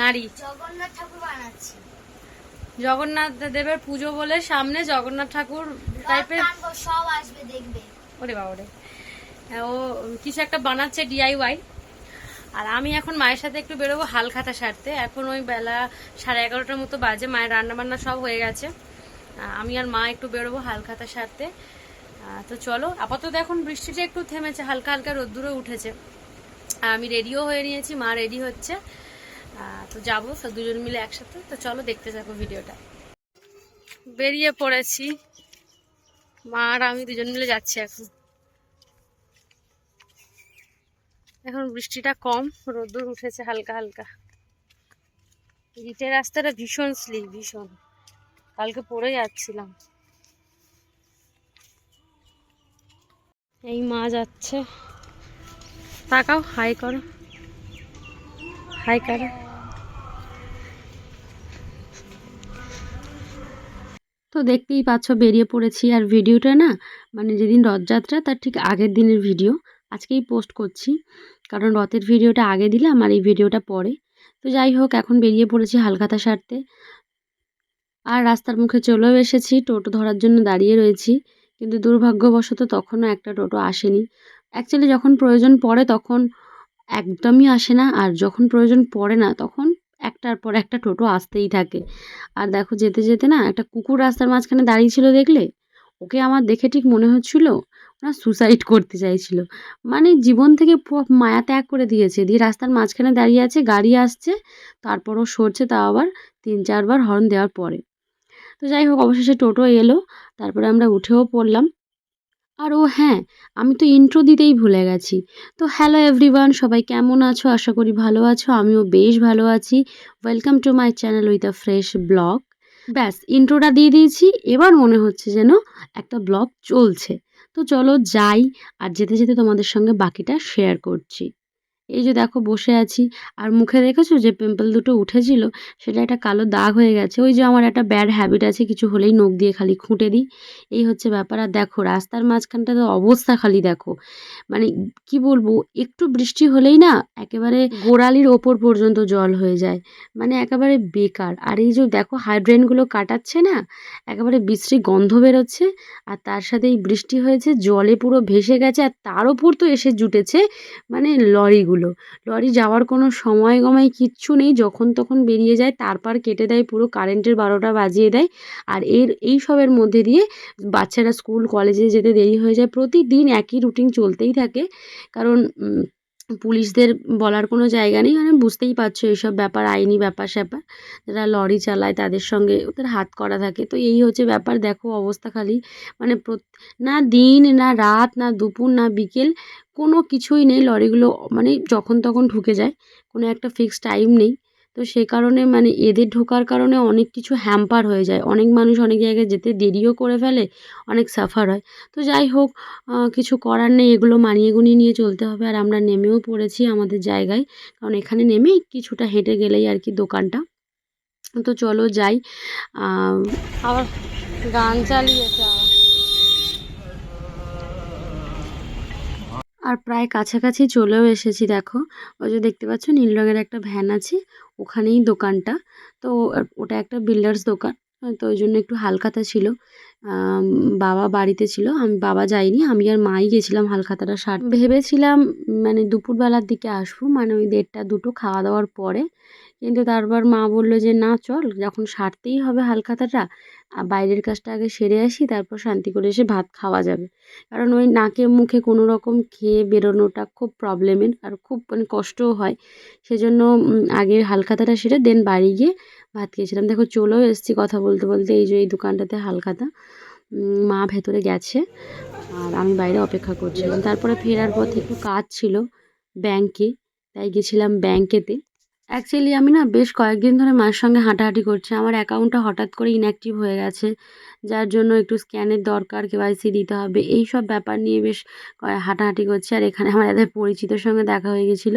নারী। জগন্নাথ দেবের পুজো বলে সামনে জগন্নাথ ঠাকুর টাইপের সব আসবে দেখবে। ওরে বাবরে ও কিছু একটা বানাচ্ছে ডিআইওয়াই আর আমি এখন মায়ের সাথে একটু বেরোবো হালখাতা সারতে। এখন ওই বেলা সাড়ে এগারোটার মতো বাজে মায়ের রান্না বান্না সব হয়ে গেছে। আমি আর মা একটু বেরোবো হালখাতা সারতে। তো চলো, আপাতত এখন বৃষ্টিটা একটু থেমেছে, হালকা হালকা রোদ্দুরে উঠেছে। আমি রেডিও হয়ে নিয়েছি, মা রেডি হচ্ছে। তো যাব দুজন মিলে একসাথে। তো চলো, দেখতে থাকো ভিডিওটা। বেরিয়ে পড়েছি। মা আর আমি দুজন মিলে যাচ্ছি এখন। এখন বৃষ্টিটা কম, রোদ্দুর উঠেছে হালকা হালকা। ইটের রাস্তাটা ভীষণ স্লিপ ভীষণ। কালকে পড়ে যাচ্ছিলাম। এই মা যাচ্ছে। তাকাও, হাই করো। হাই করো। তো দেখতেই পাচ্ছ, বেরিয়ে পড়েছি। আর ভিডিওটা না মানে যেদিন রথযাত্রা, তার ঠিক আগের দিনের ভিডিও। আজকেই পোস্ট করছি। কারণ রথের ভিডিওটা আগে দিলাম, আর এই ভিডিওটা পরে। তো যাই হোক, এখন বেরিয়ে পড়েছি হালখাতা সারতে। আর রাস্তার মুখে চলেও এসেছি। টোটো ধরার জন্য দাঁড়িয়ে রয়েছি। কিন্তু দুর্ভাগ্যবশত তখনও একটা টোটো আসেনি। অ্যাকচুয়ালি যখন প্রয়োজন পড়ে তখন একদমই আসে না, আর যখন প্রয়োজন পড়ে না তখন একটার পর একটা টোটো আসতেই থাকে। আর দেখো যেতে যেতে না একটা কুকুর রাস্তার মাঝখানে দাঁড়িয়ে ছিল দেখলে? ওকে আমার দেখে ঠিক মনে হচ্ছিল ওরা সুসাইড করতে চাইছিল। মানে জীবন থেকে মায়া ত্যাগ করে দিয়েছে। দিয়ে রাস্তার মাঝখানে দাঁড়িয়ে আছে, গাড়ি আসছে, তারপরও সরছে, তাও আবার তিন চারবার হর্ন দেওয়ার পরে। তো যাই হোক, অবশেষে টোটো এলো, তারপরে আমরা উঠেও পড়লাম। আর ও হ্যাঁ আমি তো ইন্ট্রো দিতেই ভুলে গেছি। তো হ্যালো এভরিওয়ান সবাই কেমন আছো? আশা করি ভালো আছো, আমিও বেশ ভালো আছি। Welcome to my channel with a fresh blog ব্যাস ইন্ট্রোটা দিয়ে দিয়েছি। এবার মনে হচ্ছে যেন একটা ব্লগ চলছে। তো চলো যাই, আর যেতে যেতে তোমাদের সঙ্গে বাকিটা শেয়ার করছি। এই যে দেখো বসে আছি। আর মুখে দেখেছ যে পিম্পল দুটো উঠেছিল? সেটা একটা কালো দাগ হয়ে গেছে। ওই যে আমার একটা ব্যাড হ্যাবিট আছে, কিছু হলেই নখ দিয়ে খালি খুঁটে দিই। এই হচ্ছে ব্যাপার। আর দেখো, রাস্তার মাঝখানটা তো অবস্থা খালি দেখো। মানে কি বলব, একটু বৃষ্টি হলেই না একেবারে গোড়ালির ওপর পর্যন্ত জল হয়ে যায়। মানে একেবারে বেকার। আর এই যে দেখো হাইড্রেনগুলো কাটাচ্ছে না, একেবারে বিশ্রী গন্ধ বেরোচ্ছে। আর তার সাথে এই বৃষ্টি হয়েছে, জলে পুরো ভেসে গেছে, আর তার ওপর তো এসে জুটেছে মানে লরিগুলো। লরি যাওয়ার কোনো সময় গমায় কিচ্ছু নেই, যখন তখন বেরিয়ে যায়, তারপর কেটে দেয় পুরো, কারেন্টের বারোটা বাজিয়ে দেয়। আর এর, এই সবের মধ্যে দিয়ে বাচ্চারা স্কুল, কলেজে যেতে দেরি হয়ে যায়। প্রতিদিন একই রুটিন চলতেই থাকে। কারণ পুলিশদের বলার কোনো জায়গা নেই। মানে বুঝতেই পারছ এইসব ব্যাপার, আইনি ব্যাপার স্যাপার। যারা লরি চালায় তাদের সঙ্গে ওদের হাত করা থাকে। তো এই হচ্ছে ব্যাপার। দেখো অবস্থা খালি। মানে না দিন, না রাত, না দুপুর, না বিকেল কোনো কিছুই নেই। লরিগুলো মানে যখন তখন ঢুকে যায়। কোনো একটা ফিক্সড টাইম নেই। তো সে কারণে মানে এদের ঢোকার কারণে অনেক কিছু হ্যাম্পার হয়ে যায়। অনেক মানুষ অনেক জায়গায় যেতে দেরিও করে ফেলে, অনেক সাফার হয়। তো যাই হোক কিছু করার নেই, এগুলো মানিয়ে গুনিয়ে নিয়ে চলতে হবে আর আমরা নেমেও পড়েছি আমাদের জায়গায়। কারণ এখানে নেমেই কিছুটা হেঁটে গেলেই আর কি দোকানটা। তো চলো যাই আবার গান চালিয়েছে আর প্রায় কাছাকাছি চলেও এসেছি, দেখো। ওই যে দেখতে পাচ্ছ, নীল রঙের একটা ভ্যান আছে, ওখানেই দোকানটা। তো ওটা একটা বিল্ডার্স দোকান, তো ওই জন্য একটু হালখাতা ছিল। বাবা বাড়িতে ছিল, আমি, বাবা যাইনি আমি আর মাই গেছিলাম হালখাতাটা সার ভেবেছিলাম মানে দুপুরবেলার দিকে আসব মানে ওই দেড়টা দুটো খাওয়া দাওয়ার পরে। কিন্তু তারপর মা বলল যে, না, চল, যখন সারতেই হবে হালখাতাটা বাইরের কাজটা আগে সেরে আসি, তারপর শান্তি করে এসে ভাত খাওয়া যাবে। কারণ ওই নাকে মুখে কোনো রকম খেয়ে বেরোনোটা খুব প্রবলেমের আর খুব মানে কষ্টও হয়। সেজন্য আগে হালখাতাটা সেরে দেন বাড়ি গিয়ে ভাত খেয়েছিলাম। দেখো চলেও এসেছি কথা বলতে বলতে, এই যে এই দোকানটাতে হালখাতা। মা ভেতরে গেছে আর আমি বাইরে অপেক্ষা করছিলাম। তারপরে ফেরার পথে একটু কাজ ছিল ব্যাংকে, তাই গেছিলাম ব্যাংকেতে। অ্যাকচুয়ালি আমি না বেশ কয়েকদিন ধরে মায়ের সঙ্গে হাঁটাহাঁটি করছি। আমার অ্যাকাউন্টটা হঠাৎ করে ইনঅ্যাক্টিভ হয়ে গেছে, যার জন্য একটু স্ক্যানের দরকার কেওয়াইসি দিতে হবে। এই সব ব্যাপার নিয়ে বেশ হাঁটাহাঁটি করছি আর এখানে আমার এদের পরিচিতর সঙ্গে দেখা হয়ে গেছিল।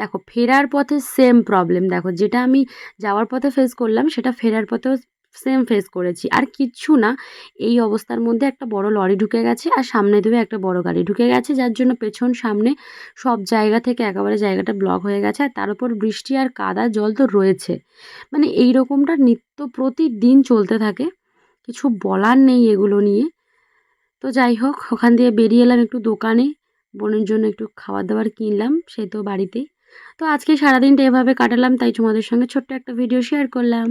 দেখো, ফেরার পথে সেম প্রবলেম দেখো, যেটা আমি যাওয়ার পথে ফেস করলাম, সেটা ফেরার পথেও সেম ফেস করেছি। আর কিচ্ছু না, এই অবস্থার মধ্যে একটা বড় লরি ঢুকে গেছে আর সামনে দিয়ে একটা বড় গাড়ি ঢুকে গেছে, যার জন্য পেছন সামনে সব জায়গা থেকে একেবারে জায়গাটা ব্লক হয়ে গেছে আর তার উপর বৃষ্টি আর কাদা জল তো রয়েছে। মানে এই রকমটা নিত্য প্রতিদিন চলতে থাকে, কিছু বলার নেই এগুলো নিয়ে। তো যাই হোক, ওখান দিয়ে বেরিয়ে এলাম একটু দোকানে, বোনের জন্য একটু খাবার দাবার কিনলাম, সে তো বাড়িতেই। তো আজকে সারাদিনটা এভাবে কাটালাম, তাই তোমাদের সঙ্গে ছোট্ট একটা ভিডিও শেয়ার করলাম।